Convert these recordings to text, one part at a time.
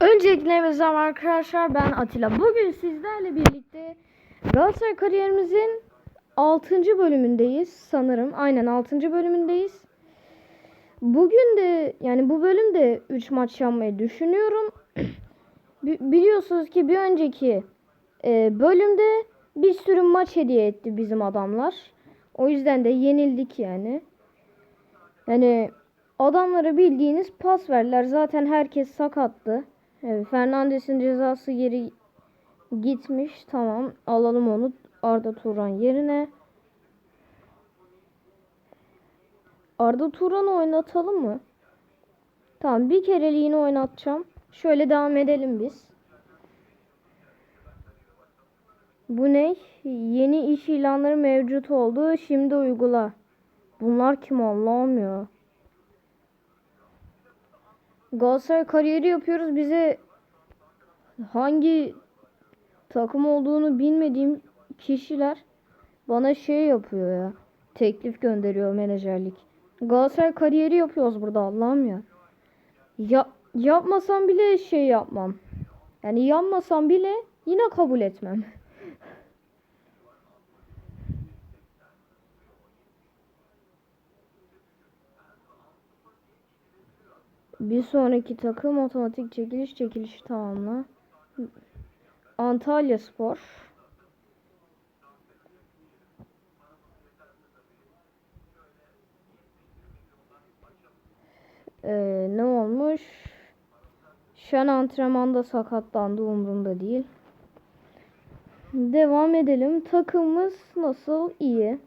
Öncelikle merhaba arkadaşlar ben Atilla. Bugün sizlerle birlikte Galatasaray kariyerimizin 6. bölümündeyiz sanırım. Aynen 6. bölümündeyiz. Bugün de yani bu bölümde 3 maç yapmayı düşünüyorum. Bi- Biliyorsunuz ki bir önceki e, bölümde bir sürü maç hediye etti bizim adamlar. O yüzden de yenildik yani. Yani adamlara bildiğiniz pas verdiler. Zaten herkes sakattı. Evet, Fernandes'in cezası geri gitmiş. Tamam. Alalım onu Arda Turan yerine. Arda Turan'ı oynatalım mı? Tamam bir kereliğini oynatacağım. Şöyle devam edelim biz. Bu ne? Yeni iş ilanları mevcut oldu. Şimdi uygula. Bunlar kim Allah'ım ya. Galatasaray kariyeri yapıyoruz. Bize hangi takım olduğunu bilmediğim kişiler bana şey yapıyor ya. Teklif gönderiyor menajerlik. Galatasaray kariyeri yapıyoruz burada Allah'ım ya. Ya yapmasam bile şey yapmam. Yani yanmasam bile yine kabul etmem. Bir sonraki takım otomatik çekiliş çekilişi tamamla. Antalya Spor. Ee, ne olmuş? Şen antrenmanda sakatlandı umurumda değil. Devam edelim. Takımımız nasıl? İyi.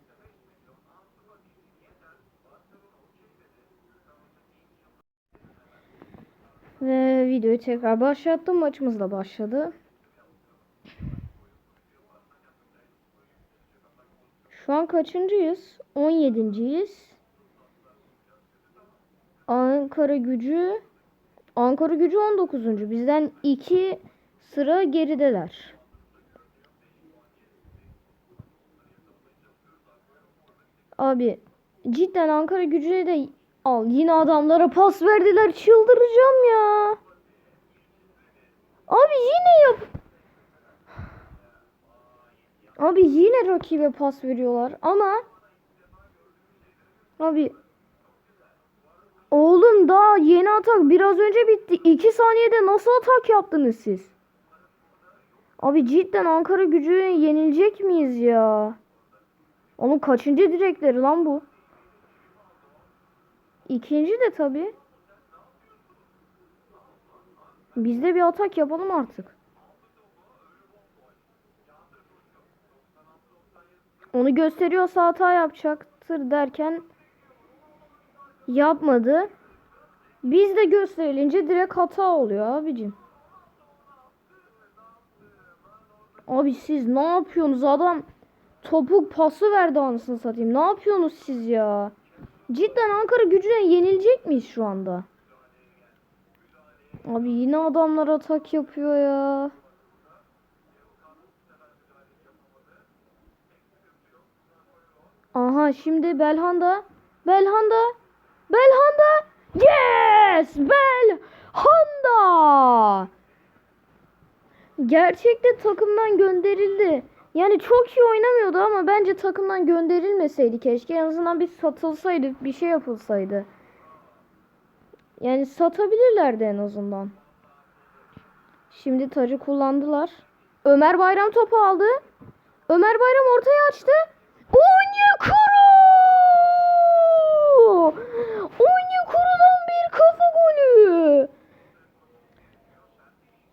Ve videoyu tekrar başlattım. Maçımız da başladı. Şu an kaçıncıyız? 17.yiz. Ankara gücü Ankara gücü 19. Bizden 2 sıra gerideler. Abi cidden Ankara gücüne de al. Yine adamlara pas verdiler. Çıldıracağım ya. Abi yine yap. Abi yine rakibe pas veriyorlar ama Abi Oğlum daha yeni atak biraz önce bitti. 2 saniyede nasıl atak yaptınız siz? Abi cidden Ankara gücü yenilecek miyiz ya? Onun kaçıncı direkleri lan bu? İkinci de tabi. Biz de bir atak yapalım artık. Onu gösteriyorsa hata yapacaktır derken yapmadı. Biz de gösterilince direkt hata oluyor abicim. Abi siz ne yapıyorsunuz adam topuk pası verdi anasını satayım. Ne yapıyorsunuz siz ya? Cidden Ankara gücüne yenilecek miyiz şu anda? Abi yine adamlar atak yapıyor ya. Aha şimdi Belhanda. Belhanda. Belhanda. Yes! Belhanda. Gerçekte takımdan gönderildi. Yani çok iyi oynamıyordu ama bence takımdan gönderilmeseydi keşke. En azından bir satılsaydı, bir şey yapılsaydı. Yani satabilirlerdi en azından. Şimdi tacı kullandılar. Ömer Bayram topu aldı. Ömer Bayram ortaya açtı. Onyekuru! Onyekuru'dan bir kafa golü.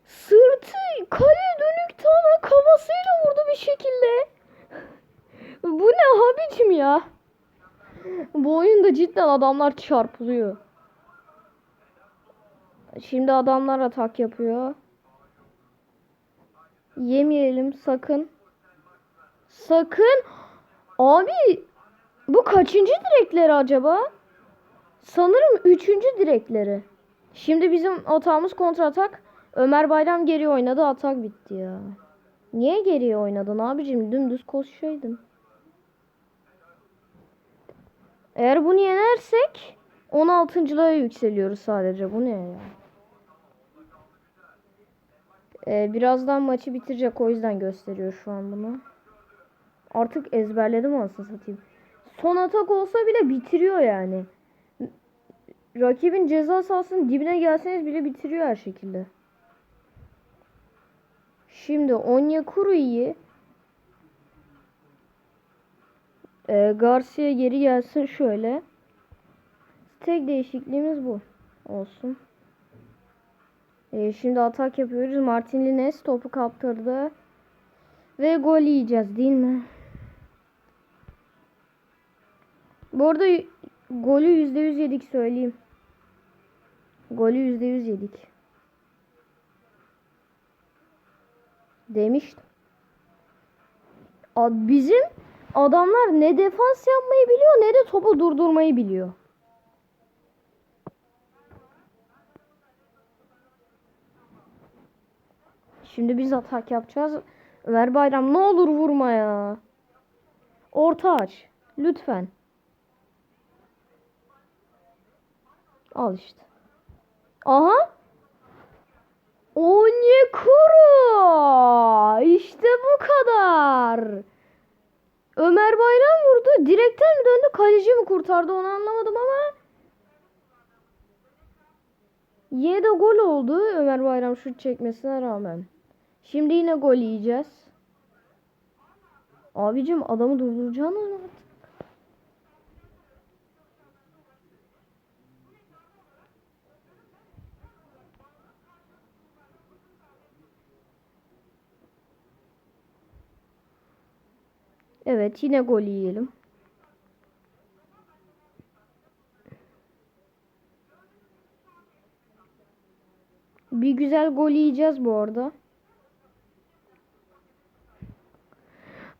Sırtı kaleye dönük tamamen kafasıyla vurdu bir şekilde. Bu ne abicim ya? Bu cidden adamlar çarpılıyor. Şimdi adamlar atak yapıyor. Yemeyelim sakın. Sakın. Abi bu kaçıncı direkleri acaba? Sanırım üçüncü direkleri. Şimdi bizim atağımız kontra atak. Ömer Bayram geri oynadı atak bitti ya. Niye geriye oynadın abicim? Dümdüz koşsaydın. Eğer bunu yenersek 16.lığa yükseliyoruz sadece. Bu ne ya? Ee, birazdan maçı bitirecek o yüzden gösteriyor şu an bunu. Artık ezberledim anasını satayım. Son atak olsa bile bitiriyor yani. Rakibin ceza sahasının dibine gelseniz bile bitiriyor her şekilde. Şimdi Onyekuru'yu e, Garcia geri gelsin şöyle. Tek değişikliğimiz bu olsun. E, şimdi atak yapıyoruz. Martin Lines topu kaptırdı. Ve gol yiyeceğiz değil mi? Bu arada golü %100 yedik söyleyeyim. Golü %100 yedik. Demiştim. Bizim adamlar ne defans yapmayı biliyor ne de topu durdurmayı biliyor. Şimdi biz atak yapacağız. Ver bayram ne olur vurma ya. Orta aç. Lütfen. Al işte. Aha. Onyekuru. İşte bu kadar. Ömer Bayram vurdu. Direkten mi döndü? Kaleci mi kurtardı onu anlamadım ama. Yine de gol oldu Ömer Bayram şut çekmesine rağmen. Şimdi yine gol yiyeceğiz. Abicim adamı durduracaksın mı artık? Evet yine gol yiyelim. Bir güzel gol yiyeceğiz bu arada.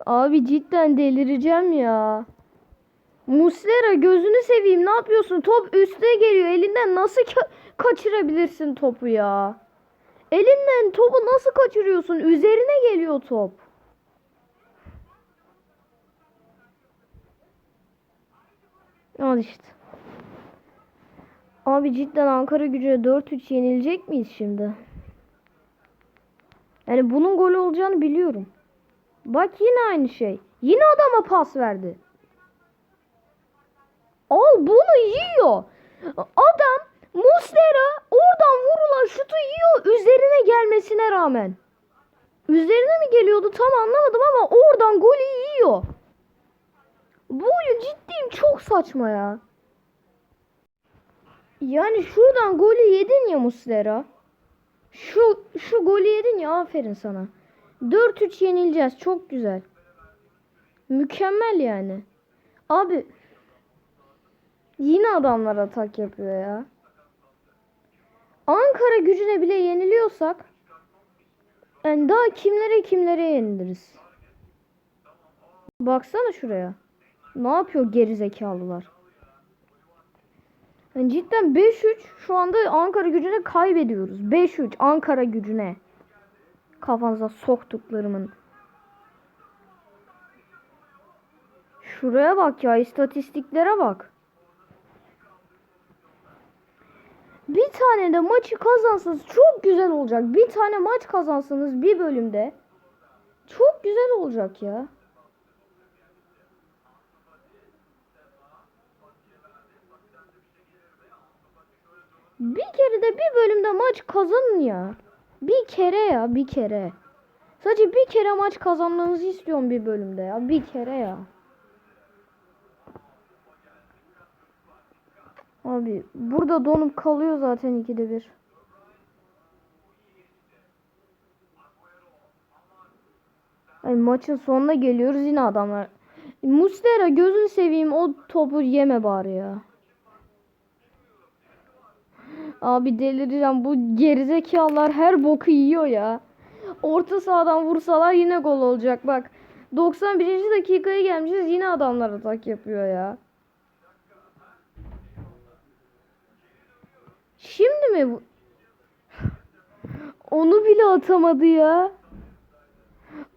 Abi cidden delireceğim ya. Muslera gözünü seveyim ne yapıyorsun? Top üste geliyor. Elinden nasıl ka- kaçırabilirsin topu ya? Elinden topu nasıl kaçırıyorsun? Üzerine geliyor top. Al işte. Abi cidden Ankara gücüne 4-3 yenilecek miyiz şimdi? Yani bunun gol olacağını biliyorum. Bak yine aynı şey. Yine adama pas verdi. Al bunu yiyor. Adam Muslera oradan vurulan şutu yiyor üzerine gelmesine rağmen. Üzerine mi geliyordu tam anlamadım ama oradan golü yiyor. Bu oyun ciddiyim çok saçma ya. Yani şuradan golü yedin ya Muslera. Şu şu golü yedin ya aferin sana. 4-3 yenileceğiz. Çok güzel. Mükemmel yani. Abi yine adamlar atak yapıyor ya. Ankara gücüne bile yeniliyorsak yani daha kimlere kimlere yeniliriz. Baksana şuraya. Ne yapıyor gerizekalılar? Yani cidden 5-3 şu anda Ankara gücüne kaybediyoruz. 5-3 Ankara gücüne. Kafanıza soktuklarımın. Şuraya bak ya istatistiklere bak. Bir tane de maçı kazansanız çok güzel olacak. Bir tane maç kazansanız bir bölümde çok güzel olacak ya. Bir kere de bir bölümde maç kazanın ya. Bir kere ya bir kere. Sadece bir kere maç kazanmanızı istiyorum bir bölümde ya. Bir kere ya. Abi burada donup kalıyor zaten ikide bir. Ay, maçın sonuna geliyoruz yine adamlar. Mustera gözünü seveyim o topu yeme bari ya. Abi delireceğim bu gerizekalılar her boku yiyor ya. Orta sahadan vursalar yine gol olacak bak. 91. dakikaya gelmişiz yine adamlar atak yapıyor ya. Şimdi mi bu? Onu bile atamadı ya.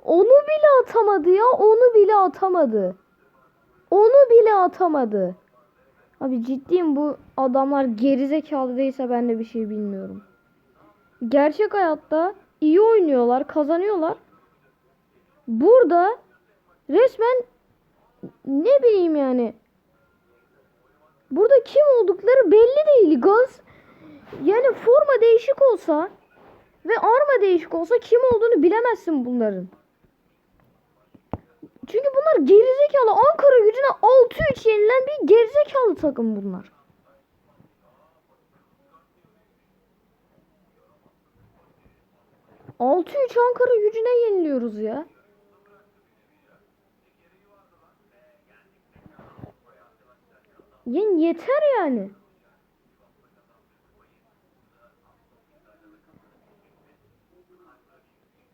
Onu bile atamadı ya. Onu bile atamadı. Onu bile atamadı. Abi ciddiyim bu adamlar gerizekalı değilse ben de bir şey bilmiyorum. Gerçek hayatta iyi oynuyorlar, kazanıyorlar. Burada resmen ne bileyim yani. Burada kim oldukları belli değil. Gaz yani forma değişik olsa ve arma değişik olsa kim olduğunu bilemezsin bunların. Çünkü bunlar gerizekalı. Ankara gücüne 6-3 yenilen bir gerizekalı takım bunlar. Altı üç Ankara gücüne yeniliyoruz ya. Yani yeter yani.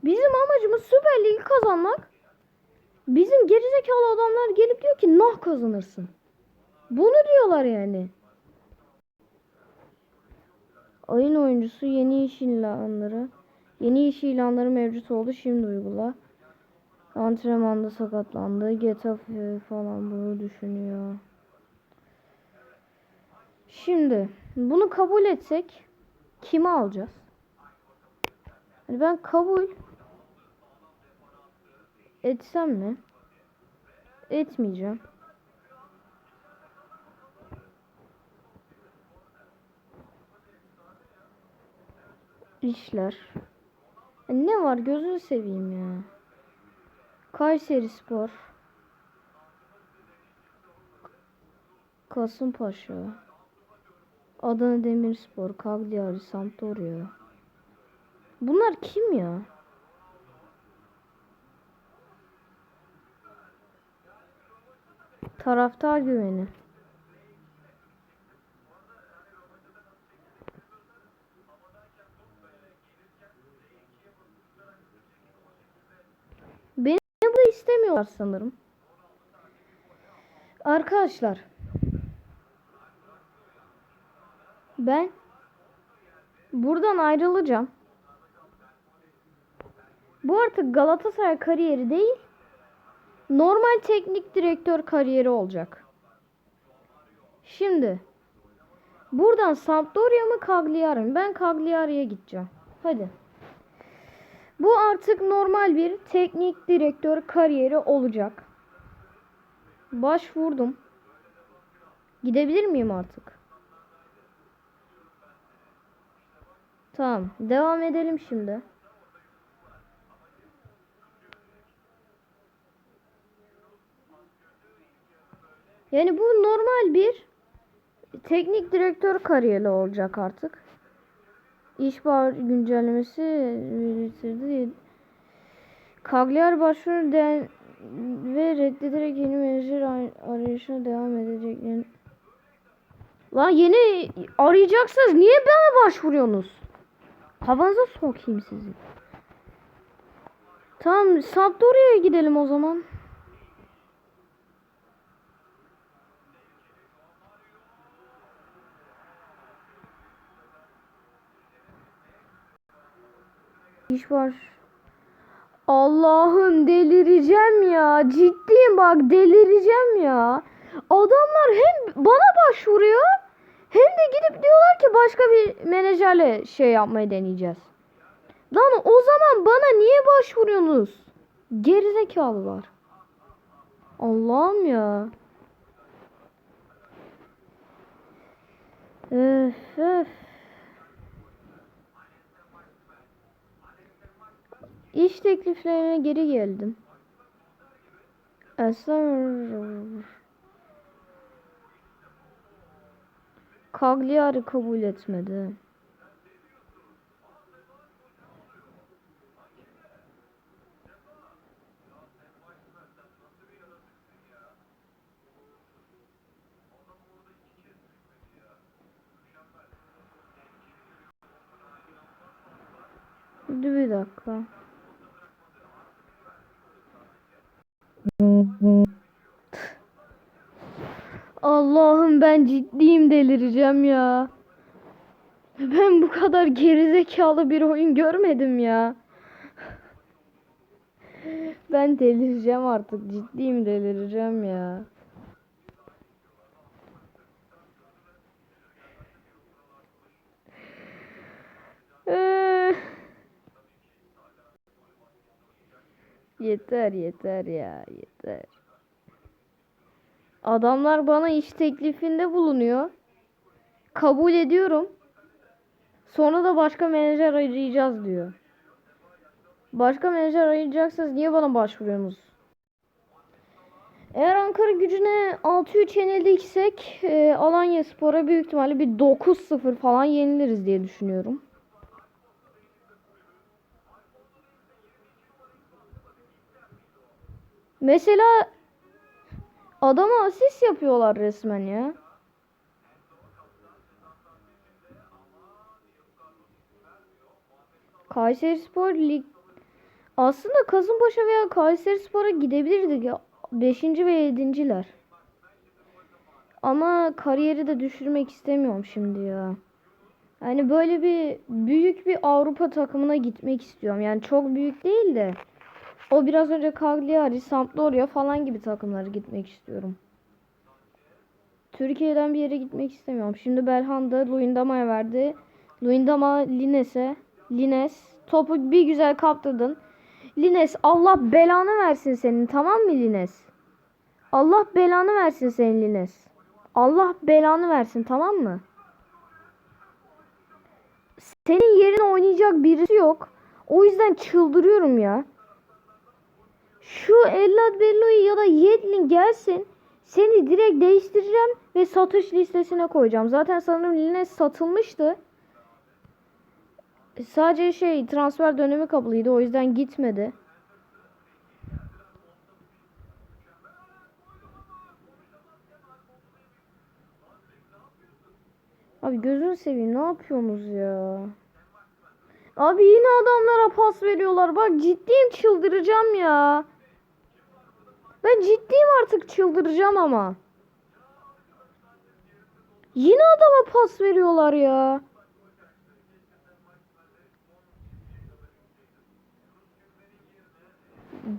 Bizim amacımız Süper Ligi kazanmak. Bizim gerizekalı adamlar gelip diyor ki nah kazanırsın. Bunu diyorlar yani. Oyun oyuncusu yeni iş ilanları. Yeni iş ilanları mevcut oldu. Şimdi uygula. Antrenmanda sakatlandı. Getafe falan bunu düşünüyor. Şimdi bunu kabul etsek kimi alacağız? Hani ben kabul etsem mi? Etmeyeceğim. İşler. Ya Ne var gözünü seveyim ya. Kayseri Spor. Kasımpaşa. Adana Demirspor, Cagliari, Sampdoria. Bunlar kim ya? Taraftar güveni. Beni burada istemiyorlar sanırım. Arkadaşlar. Ben buradan ayrılacağım. Bu artık Galatasaray kariyeri değil. Normal teknik direktör kariyeri olacak. Şimdi buradan Sampdoria mı Cagliari mi? Ben Cagliari'ye gideceğim. Hadi. Bu artık normal bir teknik direktör kariyeri olacak. Başvurdum. Gidebilir miyim artık? Tamam. Devam edelim şimdi. Yani bu normal bir teknik direktör kariyeri olacak artık. İş bağ güncellemesi bitirdi. Cagliari başvuru den ve reddederek yeni menajer ar- arayışına devam edeceklerini. Lan yeni arayacaksınız niye bana başvuruyorsunuz? Havanıza sokayım sizi. Tamam Sampdoria'ya gidelim o zaman. İş var. Allah'ım delireceğim ya. Ciddiyim bak delireceğim ya. Adamlar hem bana başvuruyor hem de gidip diyorlar ki başka bir menajerle şey yapmayı deneyeceğiz. Lan o zaman bana niye başvuruyorsunuz? Gerizekalılar. Allah'ım ya. Öf öf. İş tekliflerine geri geldim. Eser Cagliari kabul etmedi. Dur bir dakika. Allah'ım ben ciddiyim delireceğim ya. Ben bu kadar gerizekalı bir oyun görmedim ya. Ben delireceğim artık ciddiyim delireceğim ya. Ee, Yeter yeter ya yeter. Adamlar bana iş teklifinde bulunuyor. Kabul ediyorum. Sonra da başka menajer arayacağız diyor. Başka menajer arayacaksanız niye bana başvuruyorsunuz? Eğer Ankara gücüne 6-3 yenildiysek e, Alanya Spor'a büyük ihtimalle bir 9-0 falan yeniliriz diye düşünüyorum. Mesela adama asist yapıyorlar resmen ya. Kayseri Spor lig aslında Kasımpaşa veya Kayseri Spor'a gidebilirdik ya. 5. ve 7.ler. Ama kariyeri de düşürmek istemiyorum şimdi ya. Yani böyle bir büyük bir Avrupa takımına gitmek istiyorum. Yani çok büyük değil de. O biraz önce Cagliari, Sampdoria falan gibi takımlara gitmek istiyorum. Türkiye'den bir yere gitmek istemiyorum. Şimdi Belhanda Luyendama'ya verdi. Luyendama Lines'e. Lines topu bir güzel kaptırdın. Lines Allah belanı versin senin tamam mı Lines? Allah belanı versin senin Lines. Allah belanı versin tamam mı? Senin yerine oynayacak birisi yok. O yüzden çıldırıyorum ya. Şu Elad Bello'yu ya da Yedlin gelsin. Seni direkt değiştireceğim ve satış listesine koyacağım. Zaten sanırım Lines satılmıştı. Sadece şey transfer dönemi kapalıydı o yüzden gitmedi. Abi gözünü seveyim ne yapıyorsunuz ya? Abi yine adamlara pas veriyorlar. Bak ciddiyim çıldıracağım ya. Ben ciddiyim artık çıldıracağım ama. Yine adama pas veriyorlar ya.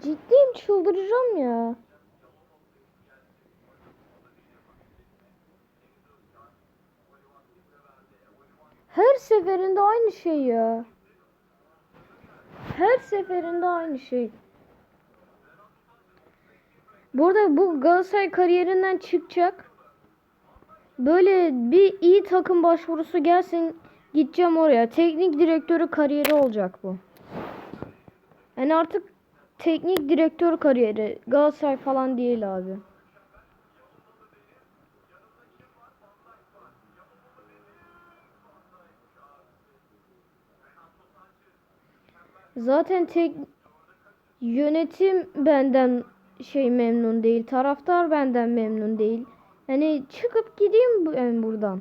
Ciddiyim çıldıracağım ya. Her seferinde aynı şey ya. Her seferinde aynı şey. Burada bu Galatasaray kariyerinden çıkacak. Böyle bir iyi takım başvurusu gelsin gideceğim oraya. Teknik direktörü kariyeri olacak bu. Yani artık teknik direktör kariyeri. Galatasaray falan değil abi. Zaten tek yönetim benden şey memnun değil. Taraftar benden memnun değil. Yani çıkıp gideyim ben buradan.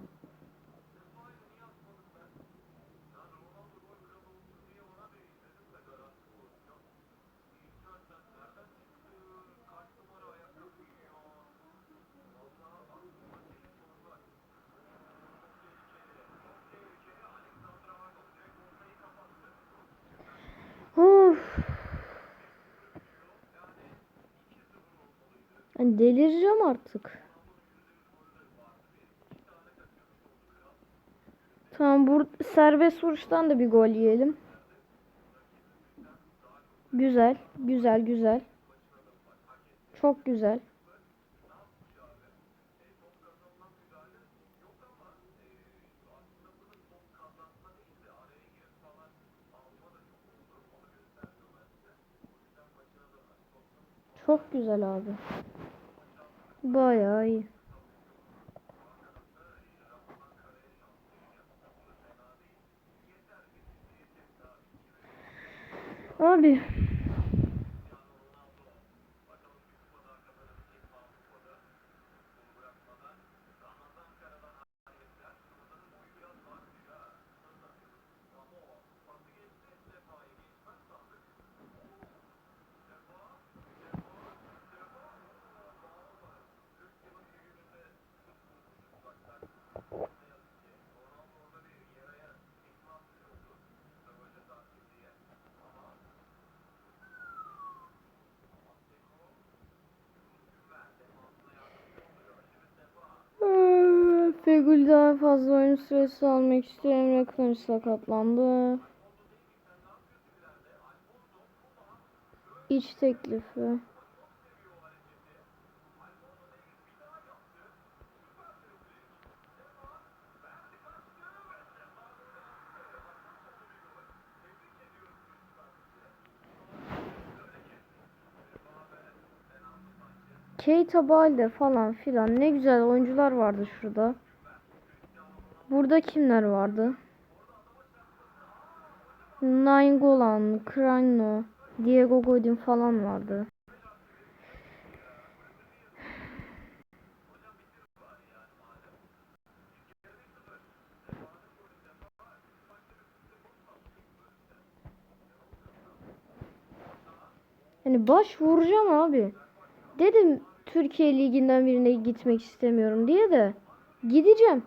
Ben delireceğim artık. Tamam bu serbest vuruştan da bir gol yiyelim. Güzel, güzel, güzel. Çok güzel. Çok güzel abi. Bayağı iyi. Abi. Fegül daha fazla oyun süresi almak istiyor. Emre Kılıç sakatlandı. İç teklifi. Keita Balde falan filan ne güzel oyuncular vardı şurada. Burada kimler vardı? Nainggolan, Crano, Diego Godin falan vardı. Hani baş vuracağım abi. Dedim Türkiye Ligi'nden birine gitmek istemiyorum diye de gideceğim.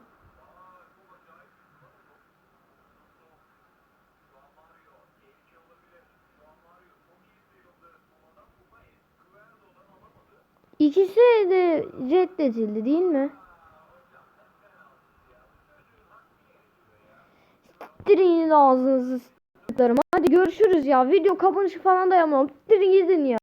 İkisi de reddedildi değil mi? Siktirin ağzınızı s**larım. Hadi görüşürüz ya. Video kapanışı falan da yapmam. Siktirin gidin ya.